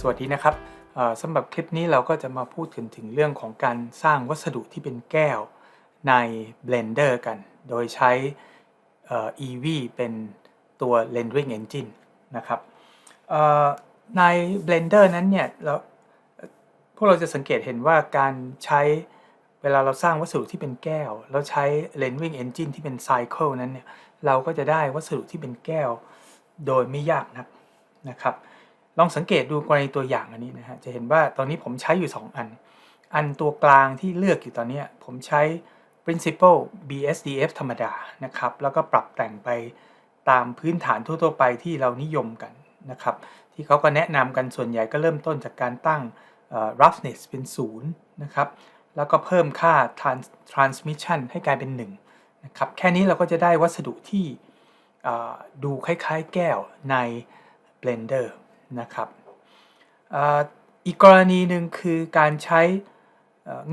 สวัสดีนะครับสำหรับคลิปนี้เราก็จะมาพูดถึงถึงเรื่องของการสร้างวัสดุที่เป็นแก้วใน Blender กัน โดยใช้ EV เป็นตัว rendering engine นะครับใน Blender นั้นเนี่ยเราพวกเราจะสังเกตเห็นว่าการใช้เวลาเราสร้างวัสดุที่เป็นแก้ว แล้วใช้ rendering engine ที่เป็น cycle นั้นเนี่ยเราก็จะได้วัสดุที่เป็นแก้ว โดยไม่ยากนักนะครับ ลองสังเกตดูกรณีตัวอย่างอันนี้นะฮะจะเห็นว่าตอนนี้ผมใช้อยู่ 2 อัน อันตัวกลางที่เลือกอยู่ตอนนี้ผมใช้ principle BSDF ธรรมดานะครับ แล้วก็ปรับแต่งไปตามพื้นฐานทั่วๆไปที่เรานิยมกันนะครับ ที่เขาก็แนะนำกันส่วนใหญ่ก็เริ่มต้นจากการตั้ง roughness เป็น 0 นะครับ แล้วก็เพิ่มค่า trans transmission ให้กลายเป็น 1 นะครับ แค่นี้เราก็จะได้วัสดุที่ดูคล้ายๆแก้วใน Blender นะครับอีกกรณีหนึ่งคือการใช้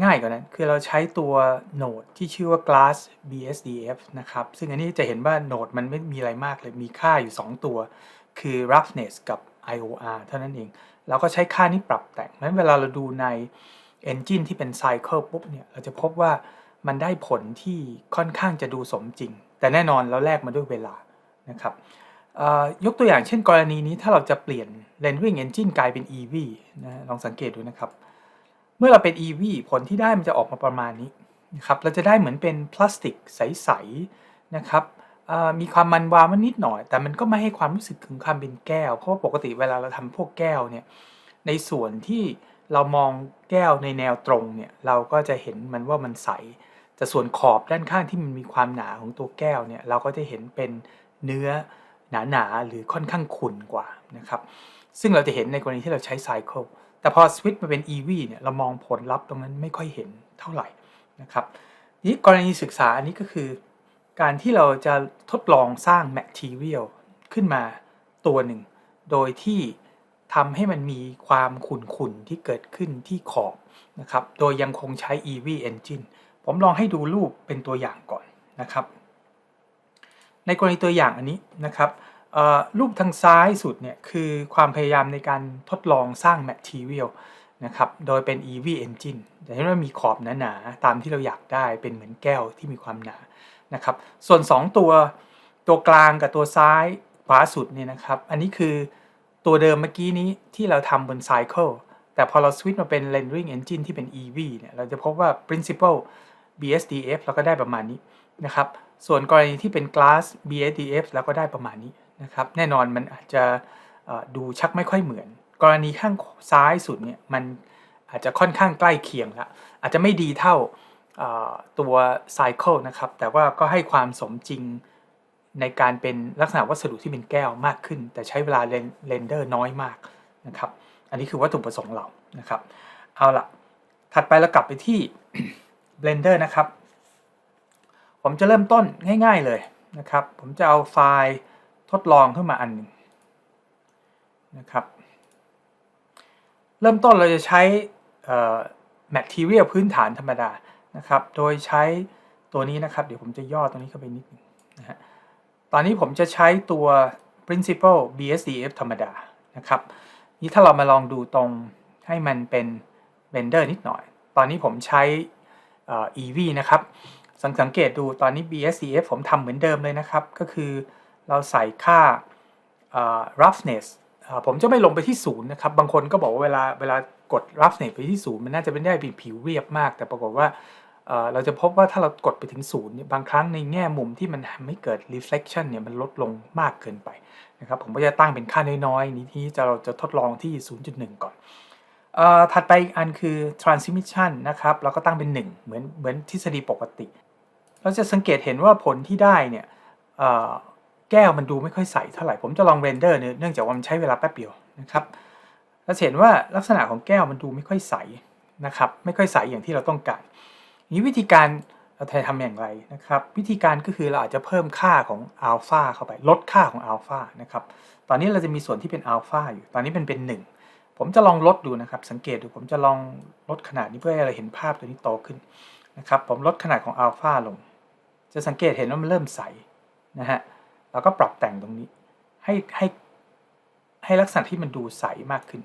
ง่ายกว่านั้น คือเราใช้ตัวโหนดที่ชื่อว่า glass BSDF นะครับ ซึ่งอันนี้จะเห็นว่าโหนดมันไม่มีอะไรมากเลย มีค่าอยู่ 2 ตัว คือ roughness กับ IOR เท่านั้นเอง เราก็ใช้ค่านี้ปรับแต่งนั้นเวลาเราดูใน engine ที่เป็น cycle ปุ๊บเนี่ย เราจะพบว่ามันได้ผลที่ค่อนข้างจะดูสมจริง แต่แน่นอนเราแลกมาด้วยเวลานะครับ ยกตัวอย่างเช่นกรณีนี้ถ้าเราจะเปลี่ยน rendering engine กลายเป็น EV นะลองสังเกตดูนะครับ เมื่อเราเป็น EV ผลที่ได้มันจะออกมาประมาณนี้นะครับเราจะได้เหมือนเป็นพลาสติกใสๆนะครับมีความมันวาวมันนิดหน่อย แต่มันก็ไม่ให้ความรู้สึกถึงความเป็นแก้ว เพราะว่าปกติเวลาเราทำพวกแก้วเนี่ยในส่วนที่เรามองแก้วในแนวตรงเนี่ยเราก็จะเห็นมันว่ามันใส แต่ส่วนขอบด้านข้างที่มันมีความหนาของตัวแก้วเนี่ยเราก็จะเห็นเป็นเนื้อ หนาๆหรือค่อนข้างขุ่นกว่านะครับซึ่งเราจะเห็นในกรณีที่เราใช้ไซเคิลแต่พอสวิตมาเป็น EV เนี่ยเรามองผลลัพธ์ตรงนั้นไม่ค่อยเห็นเท่าไหร่นะครับนี้กรณีศึกษาอันนี้ก็คือ การที่เราจะทดลองสร้าง Material ขึ้นมาตัวหนึ่ง โดยที่ทำให้มันมีความขุ่นๆ ที่เกิดขึ้นที่ขอบนะครับ โดยยังคงใช้ EV Engine ผมลองให้ดูรูปเป็นตัวอย่างก่อนนะครับ ในกรณีตัวอย่างอันนี้นะครับรูปทางซ้ายสุดเนี่ยคือความพยายามในการทดลองสร้าง Material นะครับ โดยเป็น EV Engine จะเห็นว่ามีขอบหนาๆตามที่เราอยากได้เป็นเหมือนแก้วที่มีความหนานะครับ ส่วน 2 ตัวตัวกลางกับตัวซ้ายขวาสุดเนี่ยนะครับ อันนี้คือตัวเดิมเมื่อกี้นี้ที่เราทำบน Cycle แต่พอเราสวิตช์มาเป็น Rendering Engine ที่เป็น EV เนี่ยเราจะพบว่า Principle BSDF เราก็ได้ประมาณนี้นะครับ ส่วนกรณีที่เป็น glass BSDF แล้วก็ได้ประมาณนี้นะครับ แน่นอนมันอาจจะดูชักไม่ค่อยเหมือน กรณีข้างซ้ายสุดเนี่ยมันอาจจะค่อนข้างใกล้เคียงแล้วอาจจะไม่ดีเท่าตัว Cycle นะครับ แต่ว่าก็ให้ความสมจริงในการเป็นลักษณะวัสดุที่เป็นแก้วมากขึ้น แต่ใช้เวลาเรนเดอร์น้อยมากนะครับ อันนี้คือวัตถุประสงค์เรานะครับ เอาละถัดไปเรากลับไปที่ Blender นะครับ ผมจะเริ่มต้นง่าย ๆเลยนะครับ ผมจะเอาไฟล์ทดลองขึ้นมาอันหนึ่งนะครับ เริ่มต้นเราจะใช้ material พื้นฐานธรรมดานะครับ โดยใช้ตัวนี้นะครับ เดี๋ยวผมจะย่อตรงนี้เข้าไปนิดนึงนะฮะ ตอนนี้ผมจะใช้ตัว principle BSDF ธรรมดานะครับ นี่ถ้าเรามาลองดูตรงให้มันเป็น render นิดหน่อย ตอนนี้ผมใช้ EV นะครับ สังสังเกตดูตอนนี้ BSCF ผมทำเหมือนเดิมเลยนะครับ ก็คือเราใส่ค่า roughness ผมจะไม่ลงไปที่ศูนย์นะครับ บางคนก็บอกว่าเวลาเวลากด roughness ไปที่ศูนย์มันน่าจะเป็นได้ผิวเรียบมาก แต่ปรากฏว่าเราจะพบว่าถ้าเรากดไปถึงศูนย์บางครั้งในแง่มุมที่มันทำให้เกิด reflection เนี่ยมันลดลงมากเกินไปนะครับ ผมก็จะตั้งเป็นค่าน้อยๆ นี้ที่จะเราจะทดลองที่ 0.1 ก่อนถัดไปอีกอันคือ transmission นะครับ เราก็ตั้งเป็น 1 เหมือนเหมือนทฤษฎีปกติ เราจะสังเกตเห็นว่าผลที่ได้เนี่ยแก้วมันดูไม่ค่อยใสเท่าไหร่ ผมจะลองเรนเดอร์เนื่องจากว่ามันใช้เวลาแป๊บเดียวนะครับเราเห็นว่าลักษณะของแก้วมันดูไม่ค่อยใสนะครับ ไม่ค่อยใสอย่างที่เราต้องการนี้วิธีการเราทำอย่างไรนะครับ วิธีการก็คือเราอาจจะเพิ่มค่าของอัลฟาเข้าไป ลดค่าของอัลฟานะครับ ตอนนี้เราจะมีส่วนที่เป็นอัลฟาอยู่ ตอนนี้เป็นเป็น1ผมจะลองลดดูนะครับ สังเกตดูผมจะลองลดขนาดนี้เพื่อให้เราเห็นภาพตัวนี้โตขึ้นนะครับ ผมลดขนาดของอัลฟาลง จะสังเกตเห็นว่ามันเริ่มใสนะฮะเราก็ปรับแต่งตรงนี้ให้ให้ให้ลักษณะที่มันดูใสมากขึ้น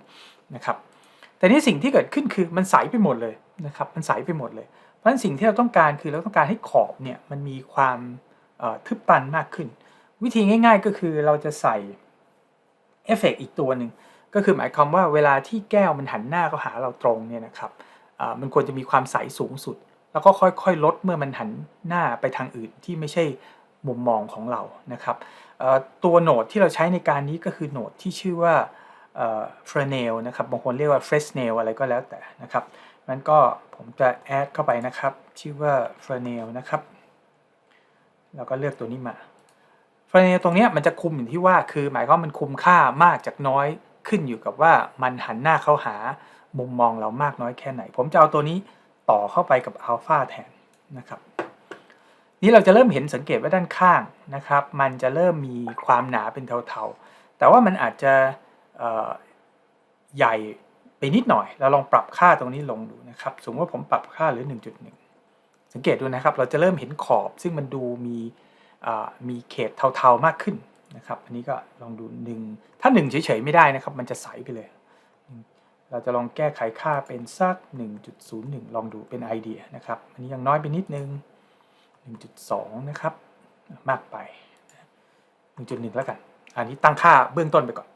นะครับ แต่นี่สิ่งที่เกิดขึ้นคือมันใสไปหมดเลยนะครับ มันใสไปหมดเลย เพราะฉะนั้นสิ่งที่เราต้องการคือเราต้องการให้ขอบเนี่ยมันมีความทึบตันมากขึ้น วิธีง่าย ๆ ก็คือเราจะใส่เอฟเฟกต์อีกตัวหนึ่งก็คือหมายความว่าเวลาที่แก้วมันหันหน้าเข้าหาเราตรงเนี่ยนะครับมันควรจะมีความใสสูงสุด แล้วก็ค่อยๆ ลดเมื่อมันหันหน้าไปทางอื่นที่ไม่ใช่มุมมองของเรานะครับตัวโหนดที่เราใช้ในการนี้ก็คือโหนดที่ชื่อว่าเฟรเนลนะครับบางคนเรียกว่าเฟร n เนลอะไรก็แล้วแต่นะครับนั้นก็ผมจะแอดเข้าไปนะครับ ชื่อว่าเฟรเนลนะครับแล้วก็เลือกตัวนี้มาเฟรเนลตรงนี้มันจะคุมอย่างที่ว่าคือ หมายความมันคุมค่ามากจากน้อยขึ้นอยู่กับว่ามันหันหน้าเข้าหามุมมองเรามากน้อยแค่ไหน ผมจะเอาตัวนี้ ต่อเข้าไปกับอัลฟาแทนนะครับนี่เราจะเริ่มเห็นสังเกตว่าด้านข้างนะครับ มันจะเริ่มมีความหนาเป็นเทาๆ แต่ว่ามันอาจจะใหญ่ไปนิดหน่อย เราลองปรับค่าตรงนี้ลงดูนะครับ สมมติว่าผมปรับค่าเหรือ 1.1 สังเกตดูนะครับ เราจะเริ่มเห็นขอบ ซึ่งมันดูมีมีเขตเทาๆมากขึ้นนะครับ อันนี้ก็ลองดู 1 ถ้า 1 เฉยๆไม่ได้นะครับ มันจะใสไปเลย เราจะลองแก้ไขค่าเป็นสัก 1.01 ลองดูเป็นไอเดียนะครับ อันนี้ยังน้อยไปนิดนึง 1.2 นะครับ มากไป 1.1 แล้วกัน อันนี้ตั้งค่าเบื้องต้นไปก่อน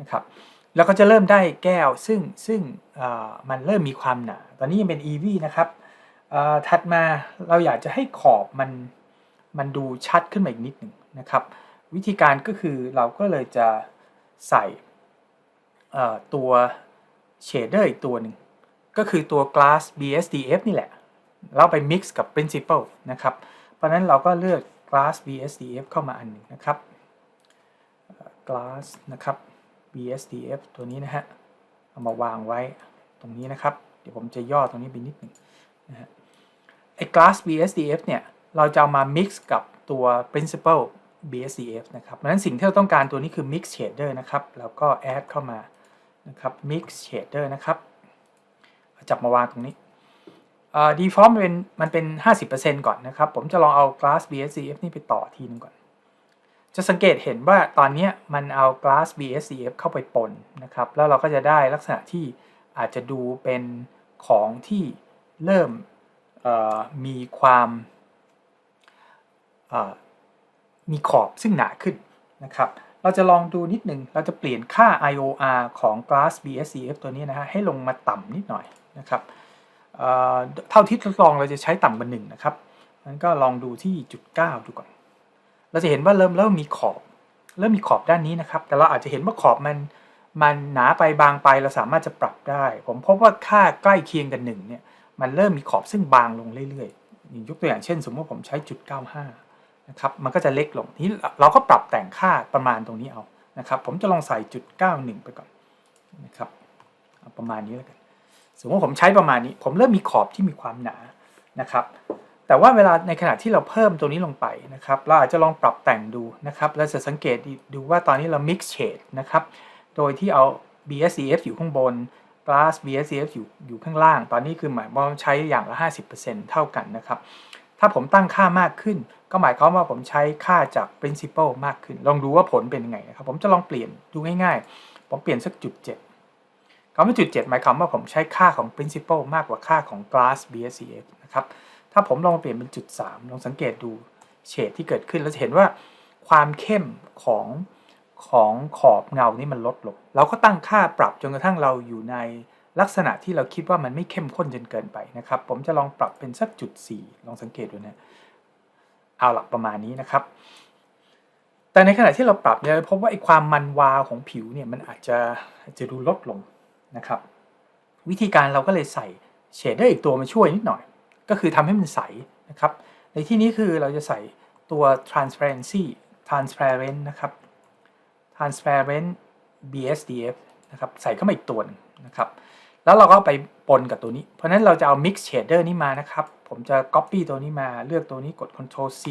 นะครับ แล้วก็จะเริ่มได้แก้วซึ่งซึ่งมันเริ่มมีความหนา ตอนนี้ยังเป็น EV นะครับถัดมาเราอยากจะให้ขอบมันมันดูชัดขึ้นมาอีกนิดหนึ่งนะครับ วิธีการก็คือเราก็เลยจะใส่ตัว เชดเดอร์อีกตัวหนึ่ง ก็คือตัว glass BSDF นี่แหละ เราไป mix กับ principal นะครับ เพราะนั้นเราก็เลือก glass BSDF เข้ามาอันหนึ่งนะครับ glass นะครับ BSDF ตัวนี้นะฮะ เอามาวางไว้ตรงนี้นะครับ เดี๋ยวผมจะย่อตรงนี้ไปนิดหนึ่งนะฮะ ไอ้ glass BSDF เนี่ย เราจะเอามา mix กับตัว principal BSDF นะครับ เพราะฉะนั้นสิ่งที่เราต้องการตัวนี้คือ mix shader นะครับ แล้วก็ add เข้ามา นะครับ mix shader นะครับจับมาวางตรงนี้ default มันเป็นมันเป็น 50%ก่อนนะครับ ผมจะลองเอา glass BSDF นี่ไปต่อทีนึงก่อน จะสังเกตเห็นว่าตอนนี้มันเอา glass BSDF เข้าไปปนนะครับ แล้วเราก็จะได้ลักษณะที่อาจจะดูเป็นของที่เริ่มมีความมีขอบซึ่งหนาขึ้นนะครับ เราจะลองดูนิดหนึ่งเราจะเปลี่ยนค่า IOR ของ glass BSDF ตัวนี้นะฮะให้ลงมาต่ำนิดหน่อยนะครับเท่าที่ทดลองเราจะใช้ต่ำกว่าหนึ่งนะครับงั้นก็ลองดูที่จุดเก้าดูก่อน เราจะเห็นว่าเริ่มเริ่มมีขอบ เริ่มมีขอบด้านนี้นะครับ แต่เราอาจจะเห็นว่าขอบมันมันหนาไปบางไปเราสามารถจะปรับได้ ผมพบว่าค่าใกล้เคียงกันหนึ่งเนี่ยมันเริ่มมีขอบซึ่งบางลงเรื่อยๆยกตัวอย่างเช่น สมมติผมใช้จุดเก้าห้า นะครับมันก็จะเล็กลงนี้เราก็ปรับแต่งค่าประมาณตรงนี้เอานะครับ ผมจะลองใส่จุดเก้าหนึ่งไปก่อนนะครับประมาณนี้แล้วกันสมมติผมใช้ประมาณนี้ ผมเริ่มมีขอบที่มีความหนานะครับ แต่ว่าเวลาในขณะที่เราเพิ่มตัวนี้ลงไปนะครับเราอาจจะลองปรับแต่งดูนะครับแล้วจะสังเกตดูว่าตอนนี้เรา mix shade นะครับโดยที่เอา BSCF อยู่ข้างบน glass BSCF อยู่อยู่ข้างล่าง ตอนนี้คือหมายว่าใช้อย่างละ 50%เท่ากันนะครับ ถ้าผมตั้งค่ามากขึ้น ก็หมายความว่าผมใช้ค่าจาก principal มากขึ้น ลองดูว่าผลเป็นยังไงนะครับ ผมจะลองเปลี่ยนดูง่ายๆ ผมเปลี่ยนสักจุด7คำว่าจุด7หมายความว่าผมใช้ค่าของ principal มากกว่าค่าของ glass BSCF นะครับ ถ้าผมลองเปลี่ยนเป็นจุด3ลองสังเกตดูเฉดที่เกิดขึ้น แล้วจะเห็นว่าความเข้มของของขอบเงานี่มันลดลง เราก็ตั้งค่าปรับจนกระทั่งเราอยู่ใน ลักษณะที่เราคิดว่ามันไม่เข้มข้นจนเกินไปนะครับ ผมจะลองปรับเป็นสักจุด4ลองสังเกตดูนะเอาหลักประมาณนี้นะครับ แต่ในขณะที่เราปรับเนี่ยพบว่าไอ้ความมันวาวของผิวเนี่ยมันอาจจะจะดูลดลงนะครับ วิธีการเราก็เลยใส่เชดเดอร์อีกตัวมาช่วยนิดหน่อย ก็คือทำให้มันใสนะครับ ในที่นี้คือเราจะใส่ตัว transparency transparent นะครับ transparent BSDF นะครับ ใส่เข้ามาอีกตัวนึงนะครับ แล้วเราก็ไปปนกับตัวนี้ เพราะฉะนั้นเราจะเอา mix shader นี้มานะครับ ผมจะ copy ตัวนี้มาเลือกตัวนี้กด Ctrl C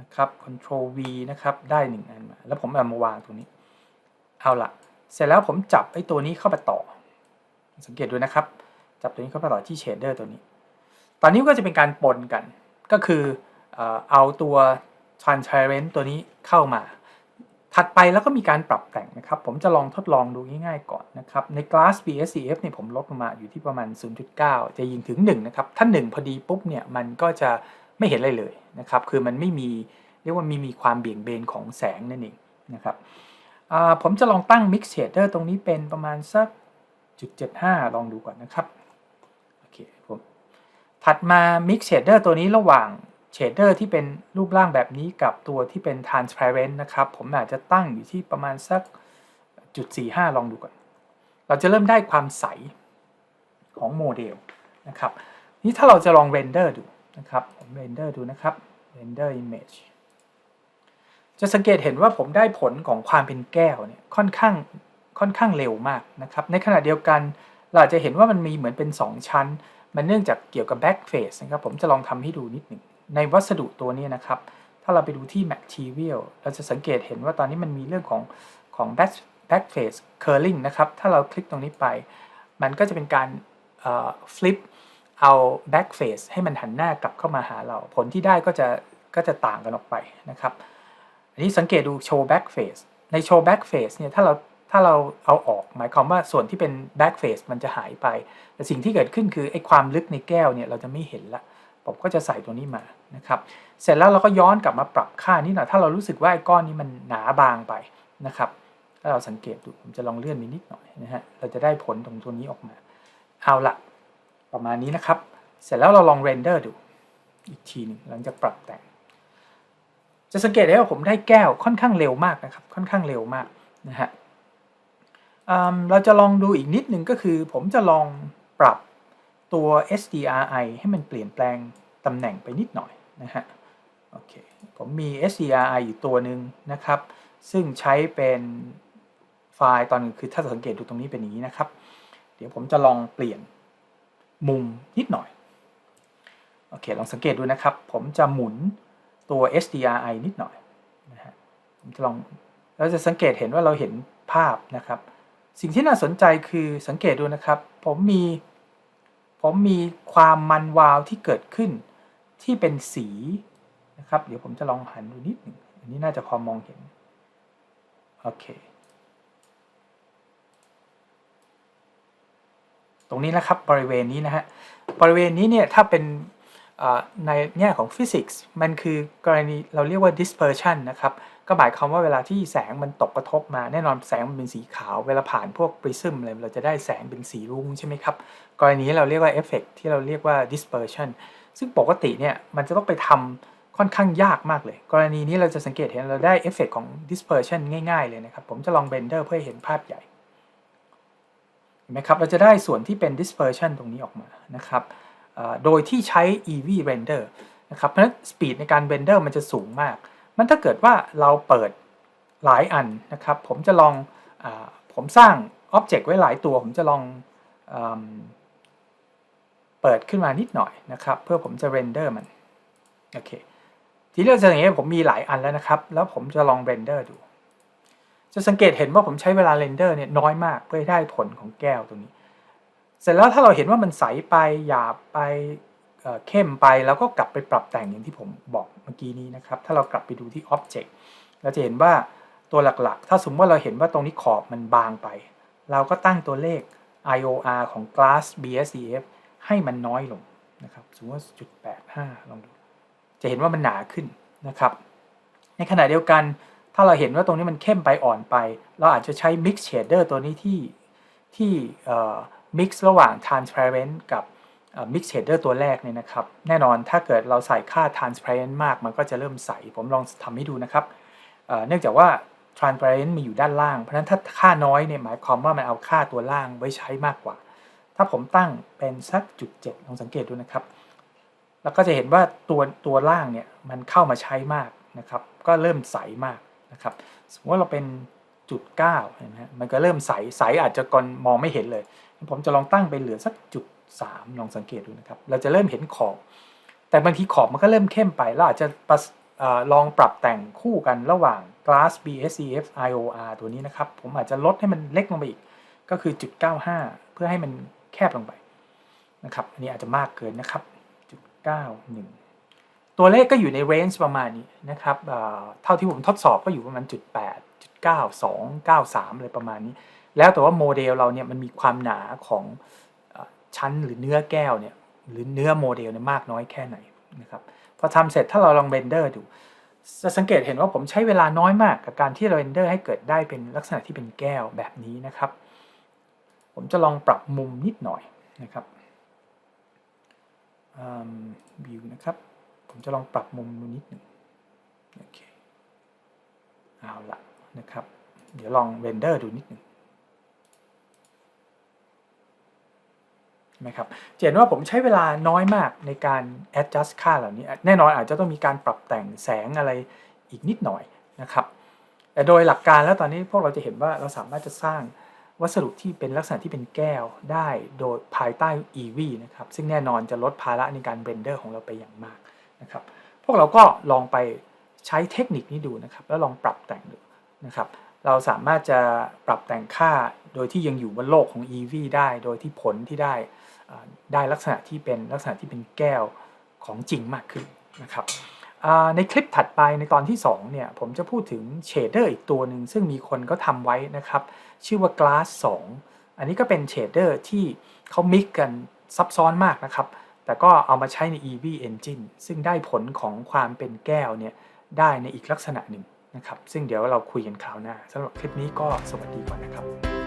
นะครับ Ctrl V นะครับได้หนึ่งอันมา แล้วผมเอามาวางตรงนี้ เอาละเสร็จแล้วผมจับไอ้ตัวนี้เข้าไปต่อ สังเกตดูนะครับ จับตัวนี้เข้าไปต่อที่ shader ตัวนี้ ตอนนี้ก็จะเป็นการปนกัน ก็คือเอาตัว transparent ตัวนี้เข้ามา ถัดไปแล้วก็มีการปรับแต่งนะครับ ผมจะลองทดลองดูง่ายๆก่อนนะครับ ใน glass BSCF เนี่ยผมลดลงมาอยู่ที่ประมาณ 0.9 จะยิงถึง 1 นะครับ ถ้า 1 พอดีปุ๊บเนี่ยมันก็จะไม่เห็นอะไรเลยนะครับ คือมันไม่มีเรียกว่ามีมีความเบี่ยงเบนของแสงนั่นเองนะครับผมจะลองตั้ง mix shader ตรงนี้เป็นประมาณสักจุด75 ลองดูก่อนนะครับ โอเคผมถัดมา mix shader ตัวนี้ระหว่าง เชดเดอร์ที่เป็นรูปร่างแบบนี้กับตัวที่เป็น transparent นะครับ ผมอาจจะตั้งอยู่ที่ประมาณสักจุด45 ลองดูก่อน เราจะเริ่มได้ความใสของโมเดลนะครับ นี่ถ้าเราจะลองเรนเดอร์ดูนะครับ ผมเรนเดอร์ดูนะครับเรนเดอร์ image จะสังเกตเห็นว่าผมได้ผลของความเป็นแก้วเนี่ยค่อนข้างค่อนข้างเร็วมากนะครับ ในขณะเดียวกันเราจะเห็นว่ามันมีเหมือนเป็น 2 ชั้น มันเนื่องจากเกี่ยวกับ back face นะครับ ผมจะลองทำให้ดูนิดหนึ่ง ในวัสดุตัวนี้นะครับ ถ้าเราไปดูที่ material เราจะสังเกตเห็นว่าตอนนี้มันมีเรื่องของของ back back face curling นะครับ ถ้าเราคลิกตรงนี้ไป มันก็จะเป็นการ flip เอา back face ให้มันหันหน้ากลับเข้ามาหาเรา ผลที่ได้ก็จะก็จะต่างกันออกไปนะครับ อันนี้สังเกตดู show back face ใน show back face เนี่ยถ้าเราถ้าเราเอาออกหมายความว่าส่วนที่เป็น back face มันจะหายไป แต่สิ่งที่เกิดขึ้นคือไอ้ความลึกในแก้วเนี่ยเราจะไม่เห็นละ ผมก็จะใส่ตัวนี้มานะครับ เสร็จแล้วเราก็ย้อนกลับมาปรับค่านิดหน่อยถ้าเรารู้สึกว่าไอ้ก้อนนี้มันหนาบางไปนะครับถ้าเราสังเกตดูผมจะลองเลื่อนไปนิดหน่อยนะฮะเราจะได้ผลตรงตัวนี้ออกมา เอาละประมาณนี้นะครับ เสร็จแล้วเราลองเรนเดอร์ดูอีกทีหนึ่งหลังจากปรับแต่ง จะสังเกตได้ว่าผมได้แก้วค่อนข้างเร็วมากนะครับ ค่อนข้างเร็วมากนะฮะเราจะลองดูอีกนิดหนึ่งก็คือ ผมจะลองปรับ ตัว SDRI ให้มันเปลี่ยนแปลงตำแหน่งไปนิดหน่อยนะฮะโอเคผมมี SDRI อยู่ตัวหนึ่งนะครับ ซึ่งใช้เป็นไฟล์ตอนคือถ้าสังเกตดูตรงนี้เป็นอย่างนี้นะครับ เดี๋ยวผมจะลองเปลี่ยนมุมนิดหน่อยโอเคลองสังเกตดูนะครับ ผมจะหมุนตัว SDRI นิดหน่อยนะฮะผมจะลองเราจะสังเกตเห็นว่าเราเห็นภาพนะครับ สิ่งที่น่าสนใจคือสังเกตดูนะครับ ผมมี ผมมีความมันวาวที่เกิดขึ้นที่เป็นสีนะครับ เดี๋ยวผมจะลองหันดูนิดหนึ่งอันนี้น่าจะพอมองเห็น โอเค ตรงนี้นะครับบริเวณนี้นะฮะ บริเวณนี้เนี่ยถ้าเป็นในแง่ของฟิสิกส์มันคือกรณีเราเรียกว่า dispersion นะครับ ก็หมายความว่าเวลาที่แสงมันตกกระทบมาแน่นอนแสงมันเป็นสีขาว เวลาผ่านพวกปริซึมอะไรเราจะได้แสงเป็นสีรุ้งใช่ไหมครับ กรณีเราเรียกว่าเอฟเฟกที่เราเรียกว่า dispersion ซึ่งปกติเนี่ยมันจะต้องไปทำค่อนข้างยากมากเลย กรณีนี้เราจะสังเกตเห็นเราได้เอฟเฟกของ dispersion ง่ายๆเลยนะครับ ผมจะลองเบนเดอร์เพื่อเห็นภาพใหญ่เห็นไหมครับเราจะได้ส่วนที่เป็น dispersion ตรงนี้ออกมานะครับโดยที่ใช้ EV render นะครับเพราะฉะนั้นสปีดในการเบนเดอร์มันจะสูงมาก มันถ้าเกิดว่าเราเปิดหลายอันนะครับ ผมจะลองอผมสร้างอ็อบเจกต์ไว้หลายตัว ผมจะลองอเปิดขึ้นมานิดหน่อยนะครับ เพื่อผมจะเรนเดอร์มันโอเคทีนี้เราจะอย่างนี้ผมมีหลายอันแล้วนะครับ แล้วผมจะลองเรนเดอร์ดู จะสังเกตเห็นว่าผมใช้เวลาเรนเดอร์เนี่ยน้อยมากเพื่อให้ได้ผลของแก้วตัวนี้ เสร็จแล้วถ้าเราเห็นว่ามันใสไปหยาบไป เข้มไปแล้วก็กลับไปปรับแต่งอย่างที่ผมบอกเมื่อกี้นี้นะครับ ถ้าเรากลับไปดูที่ Object เราจะเห็นว่าตัวหลักๆ ถ้าสมมติว่าเราเห็นว่าตรงนี้ขอบมันบางไป เราก็ตั้งตัวเลข IOR ของ Glass BSDF ให้มันน้อยลงนะครับสมมติว่าจุด85ลองดู จะเห็นว่ามันหนาขึ้นนะครับ ในขณะเดียวกันถ้าเราเห็นว่าตรงนี้มันเข้มไปอ่อนไป เราอาจจะใช้ Mix Shader ตัวนี้ที่ที่ mix ระหว่าง transparent กับ mix shader ตัวแรกเนี่ยนะครับ แน่นอนถ้าเกิดเราใส่ค่า transparent มาก มันก็จะเริ่มใส ผมลองทำให้ดูนะครับ เนื่องจากว่า transparent มีอยู่ด้านล่าง เพราะฉะนั้นถ้าค่าน้อยเนี่ยหมายความว่ามันเอาค่าตัวล่างไว้ใช้มากกว่า ถ้าผมตั้งเป็นสักจุดเจ็ดลองสังเกตดูนะครับ แล้วก็จะเห็นว่าตัวตัวล่างเนี่ยมันเข้ามาใช้มากนะครับ ก็เริ่มใสมากนะครับ สมมติว่าเราเป็นจุดเก้าเห็นไหมมันก็เริ่มใส ใสอาจจะก่อนมองไม่เห็นเลย ผมจะลองตั้งไปเหลือสักจุด 3 ลองสังเกตดูนะครับ เราจะเริ่มเห็นขอบ แต่บางทีขอบมันก็เริ่มเข้มไปเราอาจจะลองปรับแต่งคู่กันระหว่าง glass BSCF IOR ตัวนี้นะครับ ผมอาจจะลดให้มันเล็กลงไปอีก ก็คือจุด95 เพื่อให้มันแคบลงไปนะครับ อันนี้อาจจะมากเกินนะครับจุด91 ตัวเลขก็อยู่ในเรนจ์ประมาณนี้นะครับ เท่าที่ผมทดสอบก็อยู่ประมาณจุด8จุด92 93 อะไรประมาณนี้ แล้วแต่ว่าโมเดลเราเนี่ยมันมีความหนาของ ชั้นหรือเนื้อแก้วเนี่ยหรือเนื้อโมเดลเนี่ยมากน้อยแค่ไหนนะครับพอทำเสร็จถ้าเราลองเรนเดอร์ดูจะสังเกตเห็นว่าผมใช้เวลาน้อยมากกับการที่เราเบนเดอร์ให้เกิดได้เป็นลักษณะที่เป็นแก้วแบบนี้นะครับ ผมจะลองปรับมุมนิดหน่อยนะครับวิวนะครับ ผมจะลองปรับมุมนิดหนึ่งโอเคเอาละนะครับ เดี๋ยวลองเรนเดอร์ดูนิดหนึ่ง นะครับเห็นว่าผมใช้เวลาน้อยมากในการ adjust ค่าเหล่านี้ แน่นอนอาจจะต้องมีการปรับแต่งแสงอะไรอีกนิดหน่อยนะครับ แต่โดยหลักการแล้วตอนนี้พวกเราจะเห็นว่าเราสามารถจะสร้างวัสดุที่เป็นลักษณะที่เป็นแก้วได้โดยภายใต้ EV นะครับ ซึ่งแน่นอนจะลดภาระในการเบรนเดอร์ของเราไปอย่างมากนะครับ พวกเราก็ลองไปใช้เทคนิคนี้ดูนะครับ แล้วลองปรับแต่งดูนะครับ เราสามารถจะปรับแต่งค่าโดยที่ยังอยู่บนโลกของ EV ได้ โดยที่ผลที่ได้ได้ลักษณะที่เป็นลักษณะที่เป็นแก้วของจริงมากขึ้นนะครับในคลิปถัดไปในตอนที่2เนี่ยผมจะพูดถึงเชดเดอร์อีกตัวหนึ่งซึ่งมีคนก็ทำไว้นะครับ ชื่อว่า Glass 2 อันนี้ก็เป็นเชดเดอร์ที่เขามิกกันซับซ้อนมากนะครับ แต่ก็เอามาใช้ใน EV Engine ซึ่งได้ผลของความเป็นแก้วเนี่ยได้ในอีกลักษณะหนึ่ง นะครับ ซึ่งเดี๋ยวเราคุยกันคราวหน้าสำหรับคลิปนี้ก็สวัสดีก่อนนะครับ